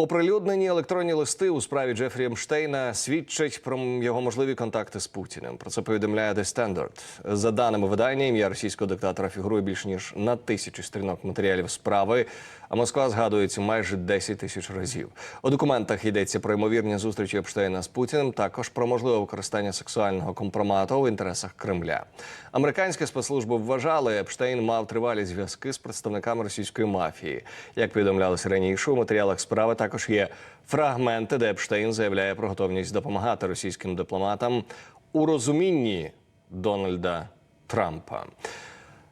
Оприлюднені електронні листи у справі Джефрі Емштейна свідчать про його можливі контакти з Путіним. Про це повідомляє The Standard. За даними видання, ім'я російського диктатора фігурує більш ніж на тисячу сторінок матеріалів справи. А Москва згадується майже 10 тисяч разів. У документах йдеться про ймовірні зустрічі Епштейна з Путіним, також про можливе використання сексуального компромату в інтересах Кремля. Американські спецслужби вважали, Епштейн мав тривалі зв'язки з представниками російської мафії. Як повідомлялося раніше, у матеріалах справи також є фрагменти, де Епштейн заявляє про готовність допомагати російським дипломатам у розумінні Дональда Трампа.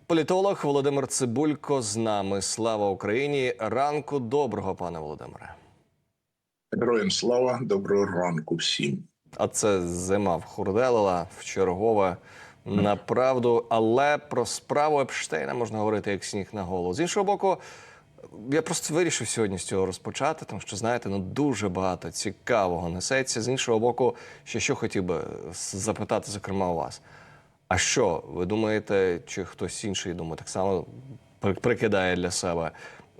Політолог Володимир Цибулько з нами. Слава Україні! Ранку доброго, пане Володимире. Героям слава, доброго ранку всім. А це зима вхурделила в чергове направду. Але про справу Епштейна можна говорити як сніг на голову. З іншого боку, я просто вирішив сьогодні з цього розпочати, тому що знаєте, ну дуже багато цікавого несеться. З іншого боку, ще що хотів би запитати, зокрема, у вас. А що ви думаєте, чи хтось інший думає, так само прикидає для себе?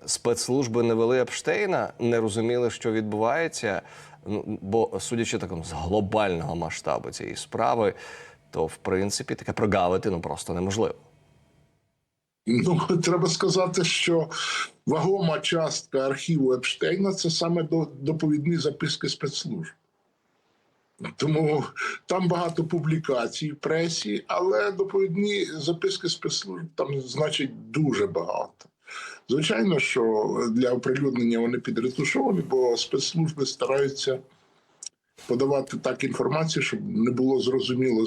Спецслужби не вели Епштейна, не розуміли, що відбувається. Ну, бо, судячи такому з глобального масштабу цієї справи, то в принципі таке прогавити ну просто неможливо. Ну, треба сказати, що вагома частка архіву Епштейна це саме доповідні записки спецслужб. Тому там багато публікацій в пресі, але доповідні записки спецслужб там значить дуже багато. Звичайно, що для оприлюднення вони підретушовані, бо спецслужби стараються подавати так інформацію, щоб не було зрозуміло,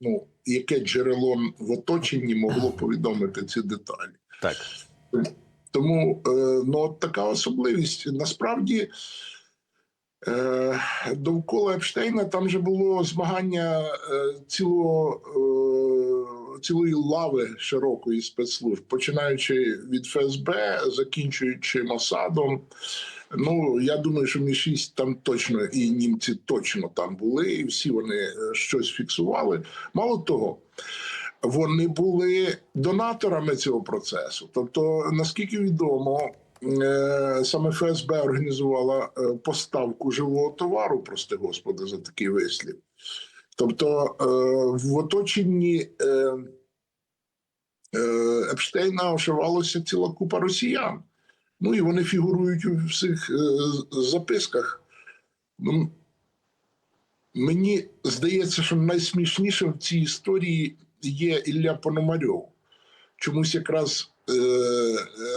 ну, яке джерело в оточенні могло повідомити ці деталі. Так. Тому е, ну, от така особливість. Насправді довкола Епштейна там же було змагання е, цілого, е, цілої лави широкої спецслужб, починаючи від ФСБ, закінчуючи Мосадом. Ну, я думаю, що мі 6 там точно і німці точно там були, і всі вони е, щось фіксували. Мало того, вони були донаторами цього процесу. Тобто, наскільки відомо, е, саме ФСБ організувала е, поставку живого товару, прости господи, за такий вислів. Тобто, е, в оточенні е, е, Епштейна ошивалася ціла купа росіян. Ну і вони фігурують у всіх е, записках. Ну, мені здається, що найсмішніше в цій історії є Ілля Пономарьов. Чомусь якраз е,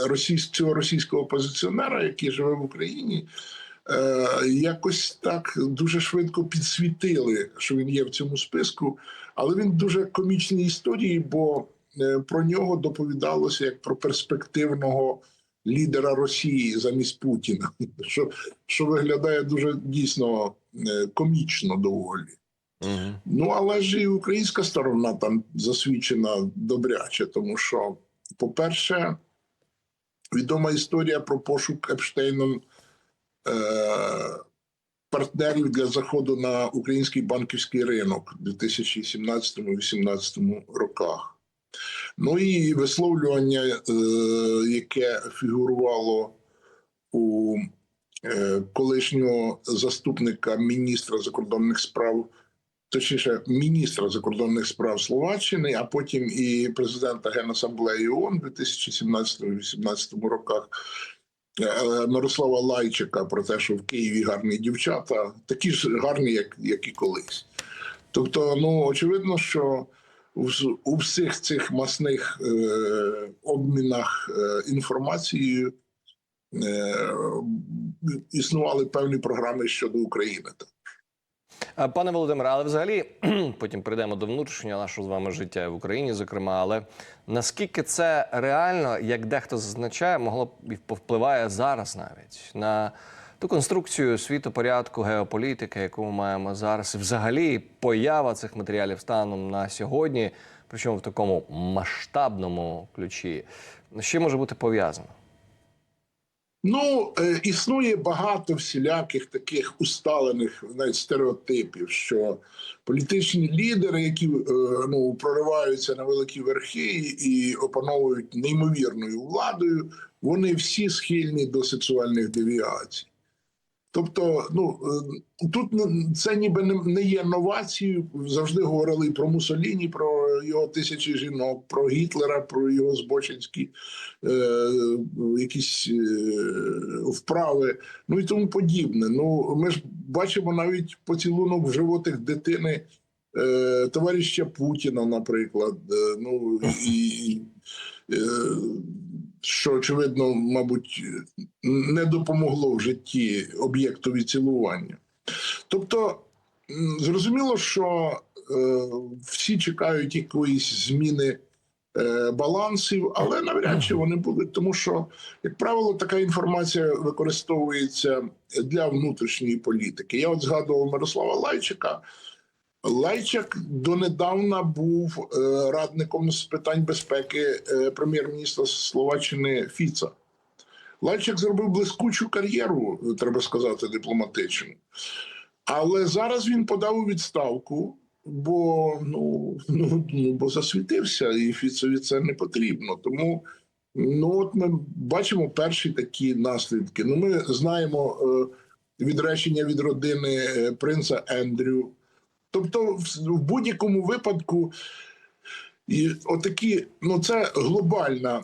російсь, цього російського опозиціонера, який живе в Україні, е, якось так дуже швидко підсвітили, що він є в цьому списку. Але він дуже комічній історії, бо е, про нього доповідалося як про перспективного лідера Росії замість Путіна, що, що виглядає дуже дійсно комічно доволі. Ну, але ж і українська сторона там засвідчена добряче, тому що, по-перше, відома історія про пошук Епштейном е- партнерів для заходу на український банківський ринок у 2017-2018 роках. Ну і висловлювання, е- яке фігурувало у е- колишнього заступника міністра закордонних справ точніше, міністра закордонних справ Словаччини, а потім і президента Генасамблеї ООН у 2017-2018 роках. е, Мирослава Лайчика про те, що в Києві гарні дівчата, такі ж гарні, як, як і колись. Тобто, ну очевидно, що у, всіх цих масних е, обмінах е, інформацією е, існували певні програми щодо України. А, Пане Володимире, але взагалі потім прийдемо до внутрішнього нашого з вами життя в Україні, зокрема. Але наскільки це реально, як дехто зазначає, могло б і повпливає зараз навіть на ту конструкцію світопорядку, геополітики, яку ми маємо зараз, і взагалі поява цих матеріалів станом на сьогодні, причому в такому масштабному ключі, чим може бути пов'язано? Ну, е, існує багато всіляких таких усталених навіть стереотипів, що політичні лідери, які е, ну, прориваються на великі верхи і опановують неймовірною владою, вони всі схильні до сексуальних девіацій. Тобто, ну е, тут це ніби не, є новацією. Завжди говорили про Мусоліні, про його тисячі жінок, про Гітлера, про його збочинські е, якісь е, вправи, ну і тому подібне. Ну ми ж бачимо навіть поцілунок в животих дитини е, товариша Путіна, наприклад. Е, ну і е, що очевидно, мабуть, не допомогло в житті об'єктові цілування. Тобто, зрозуміло, що е, всі чекають якоїсь зміни е, балансів, але навряд чи вони будуть, тому що, як правило, така інформація використовується для внутрішньої політики. Я от згадував Мирослава Лайчика. Лайчак донедавна був е, радником з питань безпеки е, прем'єр-міністра Словаччини Фіца. Лайчак зробив блискучу кар'єру, треба сказати, дипломатичну. Але зараз він подав у відставку, бо ну, ну, ну бо засвітився, і Фіцеві це не потрібно. Тому ну от ми бачимо перші такі наслідки. Ну, ми знаємо е, відречення від родини принца Ендрю. Тобто, в, будь-якому випадку, і отакі, ну це глобальна.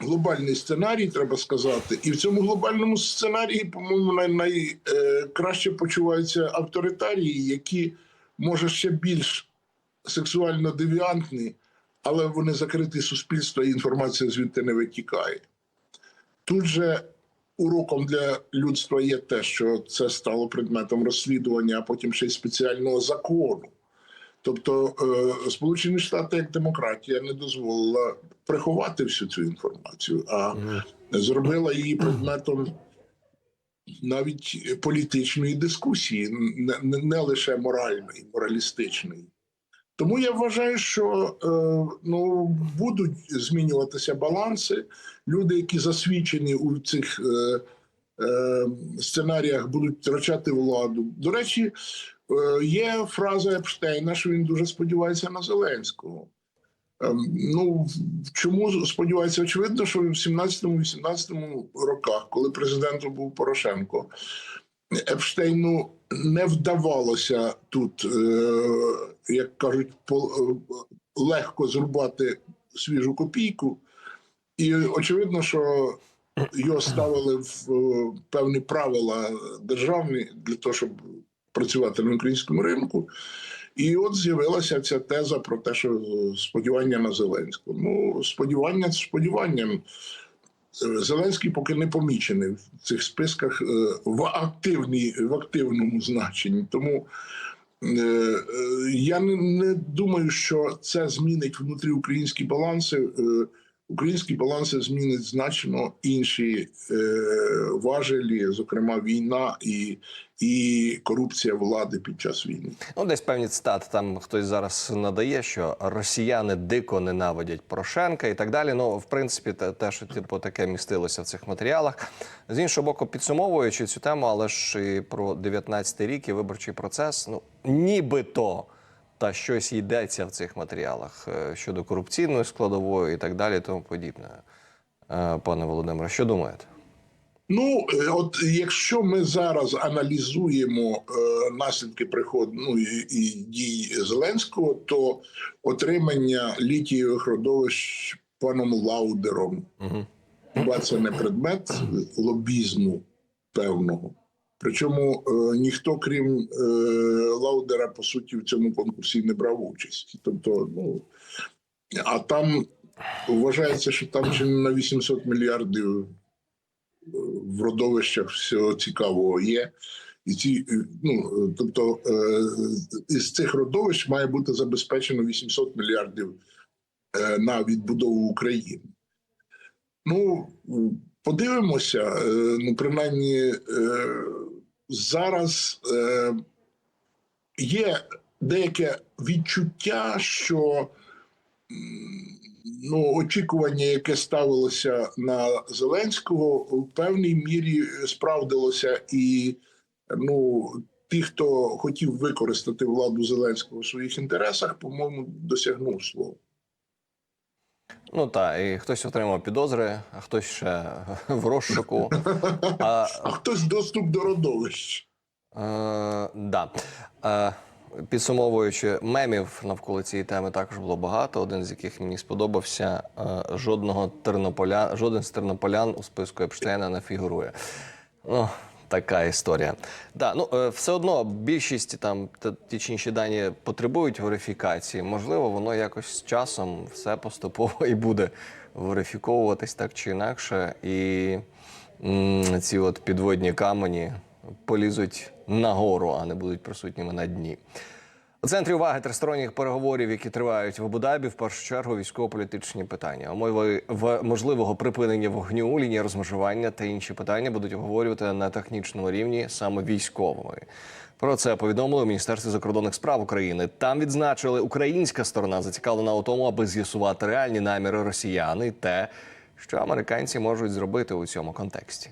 Глобальний сценарій, треба сказати, і в цьому глобальному сценарії, по-моєму, най- найкраще почуваються авторитарії, які може ще більш сексуально девіантні, але вони закриті суспільство, і інформація звідти не витікає. Тут же уроком для людства є те, що це стало предметом розслідування, а потім ще й спеціального закону. Тобто е, Сполучені Штати як демократія не дозволила приховати всю цю інформацію, а зробила її предметом навіть політичної дискусії, не, не, не лише моральної, моралістичної. Тому я вважаю, що е, ну, будуть змінюватися баланси. Люди, які засвідчені у цих е, е, сценаріях, будуть втрачати владу. До речі, є фраза Епштейна, що він дуже сподівається на Зеленського. Ем, Ну, чому сподівається? Очевидно, що в 17-18 роках, коли президентом був Порошенко, Епштейну не вдавалося тут, е, як кажуть, е, легко зрубати свіжу копійку. І очевидно, що його ставили в е, певні правила державні для того, щоб працювати на українському ринку. І от з'явилася ця теза про те, що сподівання на Зеленського. Ну, сподівання сподіванням. Зеленський поки не помічений в цих списках е, в активній, в активному значенні. Тому е, е, я не думаю, що це змінить внутріукраїнські баланси. Українські баланси змінить значно інші е, важелі, зокрема війна і, і корупція влади під час війни. Ну, десь певні цитати там хтось зараз надає, що росіяни дико ненавидять Порошенка і так далі. Ну, в принципі, те, те що типу таке містилося в цих матеріалах. З іншого боку, підсумовуючи цю тему, але ж і про 19-й рік і виборчий процес, ну нібито та щось йдеться в цих матеріалах е, щодо корупційної складової і так далі, і тому подібне. Е, Пане Володимире, що думаєте? Ну, е, от якщо ми зараз аналізуємо е, наслідки приходу ну, і, і дій Зеленського, то отримання літієвих родовищ паном Лаудером Угу. це не предмет лобізму певного. Причому е, ніхто, крім е, Лаудера, по суті, в цьому конкурсі не брав участь. Тобто, ну а там вважається, що там чи на 800 мільярдів е, в родовищах всього цікавого є. І ці, е, ну, е, тобто, е, із цих родовищ має бути забезпечено 800 мільярдів е, на відбудову України. Ну, подивимося. Ну, принаймні, зараз е, є деяке відчуття, що ну, очікування, яке ставилося на Зеленського, в певній мірі справдилося, і ну, ті, хто хотів використати владу Зеленського в своїх інтересах, по-моєму, досягнув свого. Ну так, і хтось отримав підозри, а хтось ще в розшуку. А, А хтось доступ до родовищ. Е, да. Е, підсумовуючи, мемів навколо цієї теми також було багато. Один з яких мені сподобався. Е, жодного тернополя, жоден з тернополян у списку Епштейна не фігурує. Ну, така історія. Да, ну, е, все одно більшість там та- ті чи інші дані потребують верифікації. Можливо, воно якось з часом все поступово і буде верифіковуватись так чи інакше. І м, ці от підводні камені полізуть нагору, а не будуть присутніми на дні. У центрі уваги тристоронніх переговорів, які тривають в Абу-Дабі, в першу чергу військово-політичні питання. Умови в можливого припинення вогню, лінії розмежування та інші питання будуть обговорювати на технічному рівні саме військовими. Про це повідомили у Міністерстві закордонних справ України. Там відзначили, українська сторона зацікавлена у тому, аби з'ясувати реальні наміри росіян те, що американці можуть зробити у цьому контексті.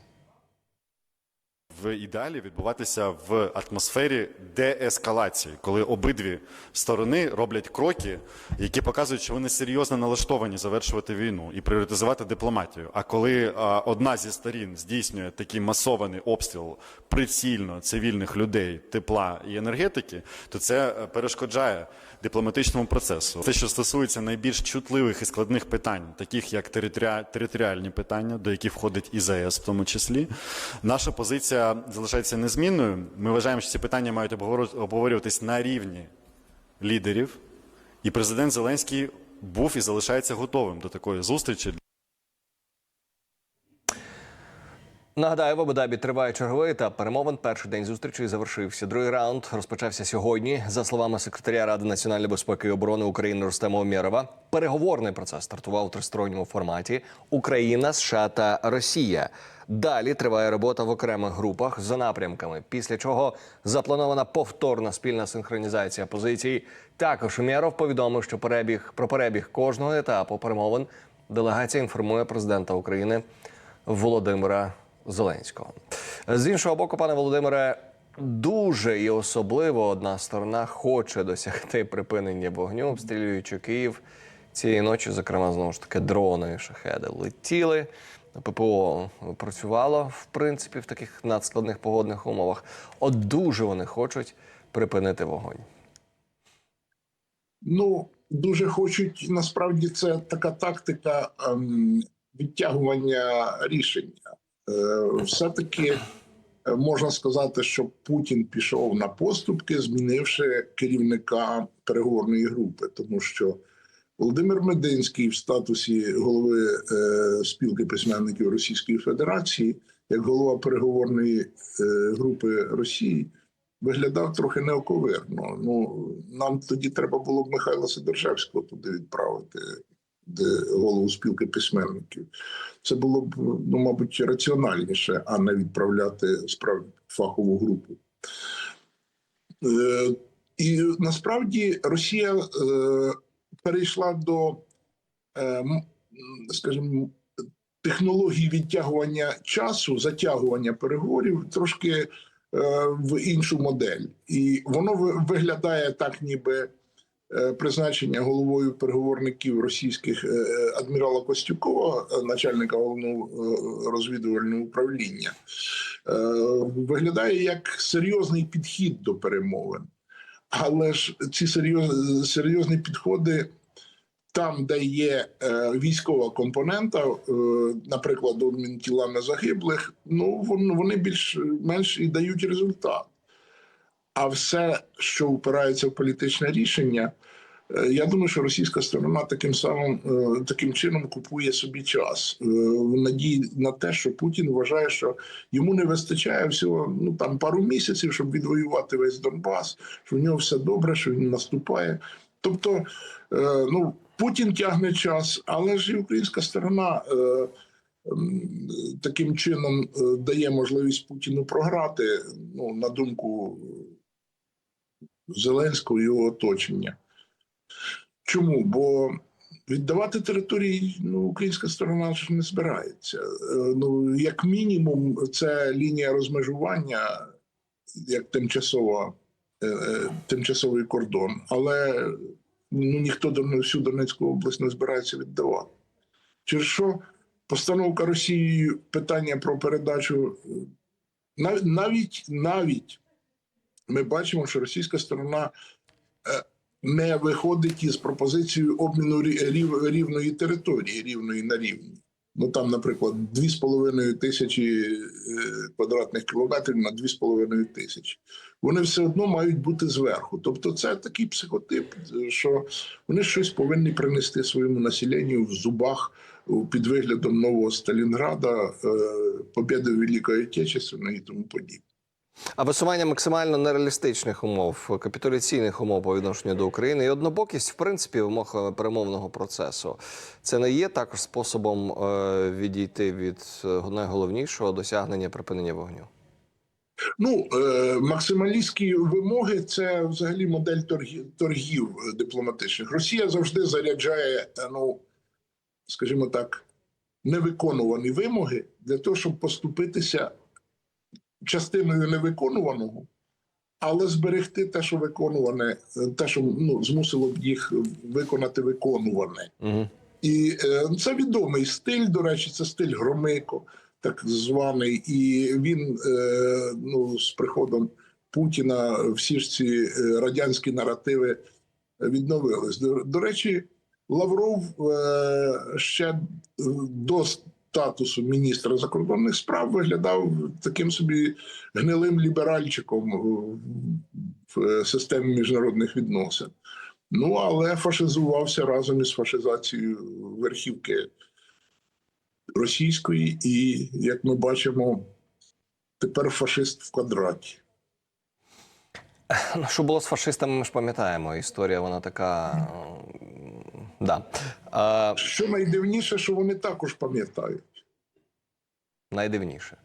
В ідеалі відбуватися в атмосфері деескалації, коли обидві сторони роблять кроки, які показують, що вони серйозно налаштовані завершувати війну і пріоритизувати дипломатію. А коли а, одна зі сторін здійснює такий масований обстріл прицільно цивільних людей, тепла і енергетики, то це е, перешкоджає дипломатичному процесу. Те, що стосується найбільш чутливих і складних питань, таких як територіальні питання, до яких входить і ЗАЕС в тому числі, наша позиція залишається незмінною. Ми вважаємо, що ці питання мають обговорю- обговорюватись на рівні лідерів, і президент Зеленський був і залишається готовим до такої зустрічі. Нагадаю, в Абу-Дабі триває черговий етап перемовин. Перший день зустрічі завершився. Другий раунд розпочався сьогодні. За словами секретаря Ради національної безпеки і оборони України Рустема Умєрова, переговорний процес стартував у тристоронньому форматі Україна, США та Росія. Далі триває робота в окремих групах за напрямками. Після чого запланована повторна спільна синхронізація позицій. Також Умєров повідомив, що перебіг про перебіг кожного етапу перемовин делегація інформує президента України Володимира Зеленського. З іншого боку, пане Володимире, дуже і особливо одна сторона хоче досягти припинення вогню, обстрілюючи Київ цієї ночі. Зокрема, знову ж таки, дрони, шахеди летіли. ППО працювало в принципі в таких надскладних погодних умовах. От дуже вони хочуть припинити вогонь. Ну, дуже хочуть, насправді, це така тактика ем, відтягування рішення. Е, все-таки е, можна сказати, що Путін пішов на поступки, змінивши керівника переговорної групи, тому що Володимир Мединський в статусі голови е, спілки письменників Російської Федерації, як голова переговорної групи Росії, виглядав трохи неоковирно. Ну нам тоді треба було б Михайла Сидоржевського туди відправити, голову спілки письменників. Це було б, ну, мабуть, раціональніше, а не відправляти справді фахову групу. Е, і насправді Росія е, перейшла до, е, скажімо, технології відтягування часу, затягування переговорів трошки е, в іншу модель. І воно виглядає так, ніби призначення головою переговорників російських е, адмірала Костюкова, е, начальника головного е, розвідувального управління, е, виглядає як серйозний підхід до перемовин. Але ж ці серйоз, серйозні підходи там, де є е, військова компонента, е, наприклад, обмін тілами загиблих, ну вон- вони більш-менш і дають результат. А все, що впирається в політичне рішення, е, я думаю, що російська сторона таким самим е, таким чином купує собі час е, в надії на те, що Путін вважає, що йому не вистачає всього ну там пару місяців, щоб відвоювати весь Донбас, що в нього все добре, що він наступає. Тобто, ну Путін тягне час, але ж і українська сторона. Таким чином дає можливість Путіну програти, ну на думку Зеленського і його оточення. Чому? Бо віддавати території ну, українська сторона ж не збирається. Е, Ну, як мінімум, це лінія розмежування як тимчасова, е, е, тимчасовий кордон. Але ну, ніхто всю Донецьку область не збирається віддавати. Через що постановка Росією питання про передачу навіть, навіть ми бачимо, що російська сторона е, не виходить із пропозицією обміну рівної території, рівної на рівні. Ну там, наприклад, 2,5 тисячі е, квадратних кілометрів на 2,5 тисячі. Вони все одно мають бути зверху. Тобто, це такий психотип, що вони щось повинні принести своєму населенню в зубах під виглядом нового Сталінграда, е, побєди Великої Отечественної і тому подібне. А висування максимально нереалістичних умов, капітуляційних умов по відношенню до України і однобокість, в принципі, вимог е, перемовного процесу. Це не є також способом е, відійти від е, найголовнішого досягнення припинення вогню. Ну, максималістські вимоги це взагалі модель торгів, торгів дипломатичних. Росія завжди заряджає, ну скажімо так, невиконувані вимоги для того, щоб поступитися частиною невиконуваного, але зберегти те, що виконуване, те, що ну, змусило б їх виконати виконуване. Угу. І е, це відомий стиль, до речі, це стиль Громико, так званий. І він е, ну, з приходом Путіна всі ж ці е, радянські наративи відновились. До, до речі, Лавров е, ще до статусу міністра закордонних справ виглядав таким собі гнилим ліберальчиком в- в системі міжнародних відносин. Ну, але фашизувався разом із фашизацією верхівки російської, і, як ми бачимо, тепер фашист в квадраті. Ну, Що було з фашистами, ми ж пам'ятаємо. Історія вона така. Да. А, Що найдивніше, що вони також пам'ятають. найдивніше.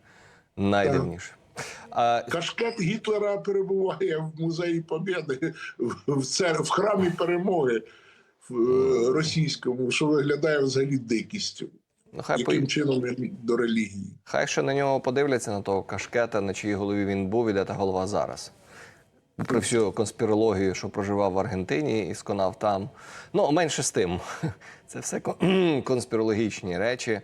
Найдивніше. А, Кашкет Гітлера перебуває в музеї Побєди в, цер- в храмі перемоги в, е, російському, що виглядає взагалі дикістю. ну, хай, по... Чином він до релігії? хай ще на нього подивляться на того кашкета, на чиїй голові він був, і де та голова зараз. При всю конспірологію, що проживав в Аргентині і сконав там. Ну, менше з тим. Це все конспірологічні речі.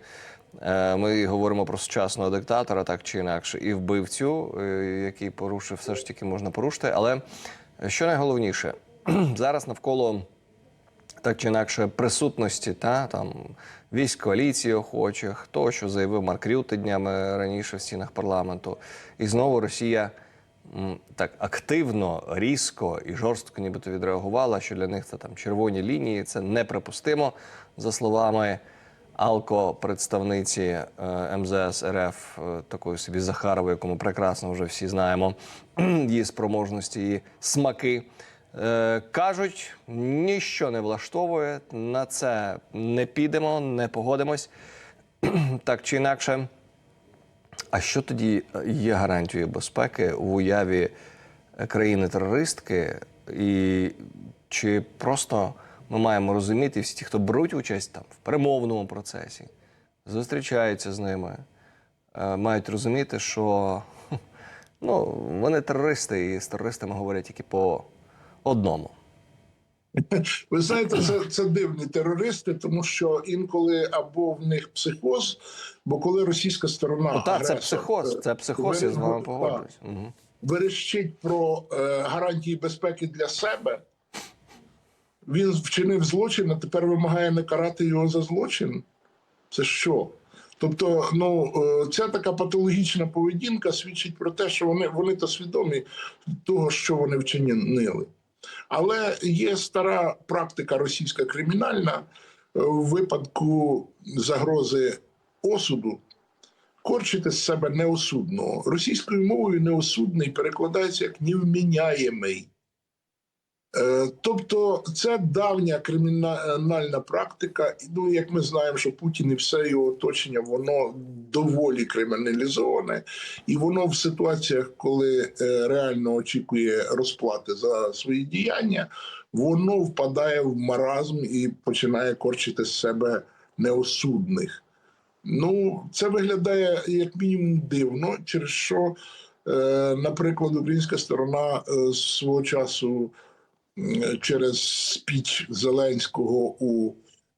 Е, Ми говоримо про сучасного диктатора, так чи інакше, і вбивцю, е, який порушив все ж таки можна порушити. Але що найголовніше, зараз навколо так чи інакше присутності та там військ коаліції охочих, того, що заявив Марк Рюте днями раніше в стінах парламенту, і знову Росія так активно, різко і жорстко нібито відреагувала, що для них це там червоні лінії, це неприпустимо, за словами Алко, представниці е, МЗС РФ, е, такої собі Захарової, яку ми прекрасно вже всі знаємо, її спроможності і смаки. Е, кажуть, ніщо не влаштовує, на це не підемо, не погодимось. так чи інакше. А що тоді є гарантією безпеки в уяві країни-терористки? І чи просто ми маємо розуміти всі ті, хто беруть участь там в перемовному процесі, зустрічаються з ними, е, мають розуміти, що ну, вони терористи, і з терористами говорять тільки по одному. Ви знаєте, це, це дивні терористи, тому що інколи або в них психоз, бо коли російська сторона Ну, так, це психоз, це психоз, я з вами погоджуюсь. Угу. верещить про е, гарантії безпеки для себе. Він вчинив злочин, а тепер вимагає не карати його за злочин. Це що? Тобто, ну е, ця така патологічна поведінка свідчить про те, що вони, вони то свідомі того, що вони вчинили. Але є стара практика російська кримінальна е, в випадку загрози осуду корчити з себе неосудного. Російською мовою неосудний перекладається як невміняємий. Е, Тобто це давня кримінальна практика. І, Ну, як ми знаємо, що Путін і все його оточення, воно доволі криміналізоване, і воно в ситуаціях, коли е, реально очікує розплати за свої діяння, воно впадає в маразм і починає корчити з себе неосудних. Ну, це виглядає як мінімум дивно, через що, е, наприклад, українська сторона свого часу через спіч Зеленського у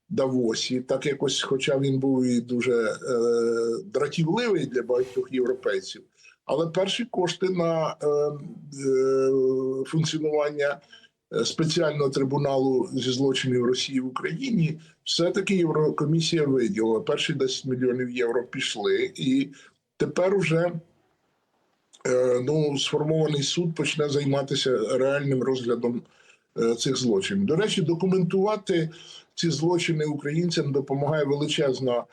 Давосі, так якось, хоча він був і дуже е, дратівливий для багатьох європейців. Але перші кошти на е, е, функціонування е, спеціального трибуналу зі злочинів Росії в Україні все-таки Єврокомісія виділила. Перші 10 мільйонів євро пішли, і тепер уже е, ну, сформований суд почне займатися реальним розглядом е, цих злочинів. До речі, документувати ці злочини українцям допомагає величезна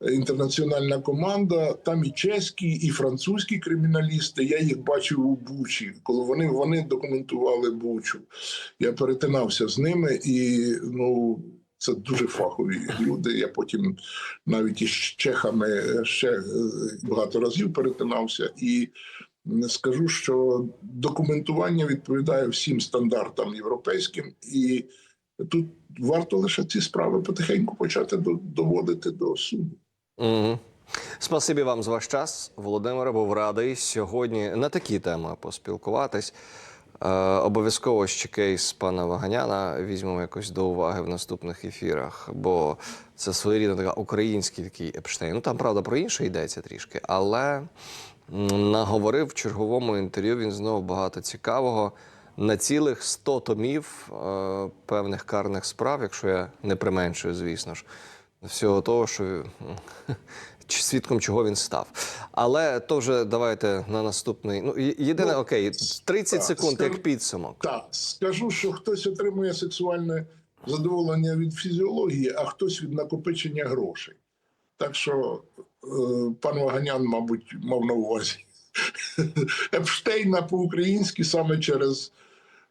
е, інтернаціональна команда. Там і чеські, і французькі криміналісти. Я їх бачив у Бучі, коли вони, вони документували Бучу. Я перетинався з ними і ну. Це дуже фахові люди. Я потім навіть із чехами ще е, багато разів перетинався, і скажу, що документування відповідає всім стандартам європейським, і тут варто лише ці справи потихеньку почати доводити до суду. Угу. Спасибі вам за ваш час, Володимире. Був радий сьогодні на такі теми поспілкуватись. Е, обов'язково ще кейс пана Ваганяна візьмемо якось до уваги в наступних ефірах, бо це своєрідна така український такий Епштейн. Ну там правда про інше йдеться трішки, але наговорив в черговому інтерв'ю він знову багато цікавого. На цілих 100 томів е, певних карних справ, якщо я не применшую, звісно ж, всього того, що свідком чого він став. Але то вже давайте на наступний. Ну, єдине, Ну, окей, 30 так, секунд скажу- як підсумок. Так, скажу, що хтось отримує сексуальне задоволення від фізіології, а хтось від накопичення грошей. Так що пан Ваганян, мабуть, мав на увазі. Епштейна по-українськи саме через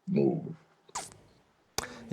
ну,